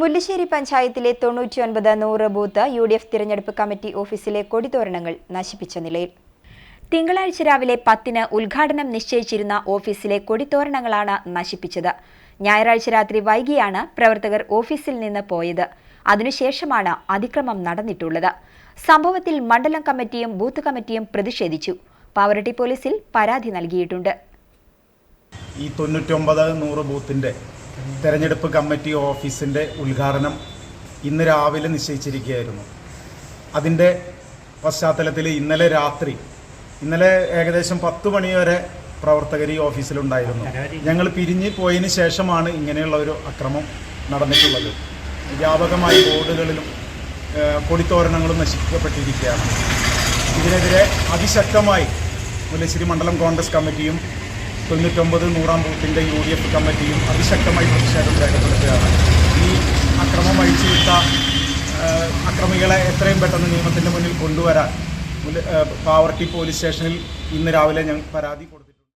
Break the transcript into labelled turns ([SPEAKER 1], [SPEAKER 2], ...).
[SPEAKER 1] മുല്ലശ്ശേരി പഞ്ചായത്തിലെ തൊണ്ണൂറ്റിയൊൻപത് നൂറ് ബൂത്ത് യു ഡി എഫ് തിരഞ്ഞെടുപ്പ് കമ്മിറ്റി ഓഫീസിലെ കൊടിതോരണങ്ങൾ നശിപ്പിച്ച നിലയിൽ. തിങ്കളാഴ്ച രാവിലെ പത്തിന് ഉദ്ഘാടനം നിശ്ചയിച്ചിരുന്ന ഓഫീസിലെ കൊടിത്തോരണങ്ങളാണ് നശിപ്പിച്ചത്. ഞായറാഴ്ച രാത്രി വൈകിയാണ് പ്രവർത്തകർ ഓഫീസിൽ നിന്ന് പോയത്. അതിനുശേഷമാണ് അതിക്രമം നടന്നിട്ടുള്ളത്. സംഭവത്തിൽ മണ്ഡലം കമ്മിറ്റിയും ബൂത്ത് കമ്മിറ്റിയും പ്രതിഷേധിച്ചു. പാവറട്ടി പോലീസിൽ പരാതി നൽകിയിട്ടുണ്ട്.
[SPEAKER 2] ഈ തൊണ്ണൂറ്റൊമ്പത് നൂറ് ബൂത്തിന്റെ തെരഞ്ഞെടുപ്പ് കമ്മിറ്റി ഓഫീസിന്റെ ഉദ്ഘാടനം ഇന്ന് രാവിലെ നിശ്ചയിച്ചിരിക്കുകയായിരുന്നു. അതിന്റെ പശ്ചാത്തലത്തിൽ ഇന്നലെ രാത്രി ഇന്നലെ ഏകദേശം പത്ത് മണി വരെ പ്രവർത്തകർ ഈ ഓഫീസിലുണ്ടായിരുന്നു. ഞങ്ങൾ പിരിഞ്ഞ് പോയതിന് ശേഷമാണ് ഇങ്ങനെയുള്ള ഒരു അക്രമം നടന്നിട്ടുള്ളത്. വ്യാപകമായി ബോർഡുകളിലും ഏഹ്, കൊടിത്തോരണങ്ങളും നശിപ്പിക്കപ്പെട്ടിരിക്കുകയാണ് ഇതിനെതിരെ അതിശക്തമായി മുല്ലശ്ശേരി മണ്ഡലം കോൺഗ്രസ് കമ്മിറ്റിയും തൊണ്ണൂറ്റൊമ്പത് നൂറാം ബൂത്തിന്റെ യു ഡി എഫ് കമ്മിറ്റിയും അതിശക്തമായി പ്രതിഷേധം രേഖപ്പെടുത്തുകയാണ്. ഈ അക്രമം അഴിച്ചുവിട്ട അക്രമികളെ എത്രയും പെട്ടെന്ന് നിയമത്തിന്റെ മുന്നിൽ കൊണ്ടുവരാൻ പാവർട്ടി പോലീസ് സ്റ്റേഷനിൽ ഇന്ന് രാവിലെ ഞങ്ങൾ പരാതി കൊടുത്തു.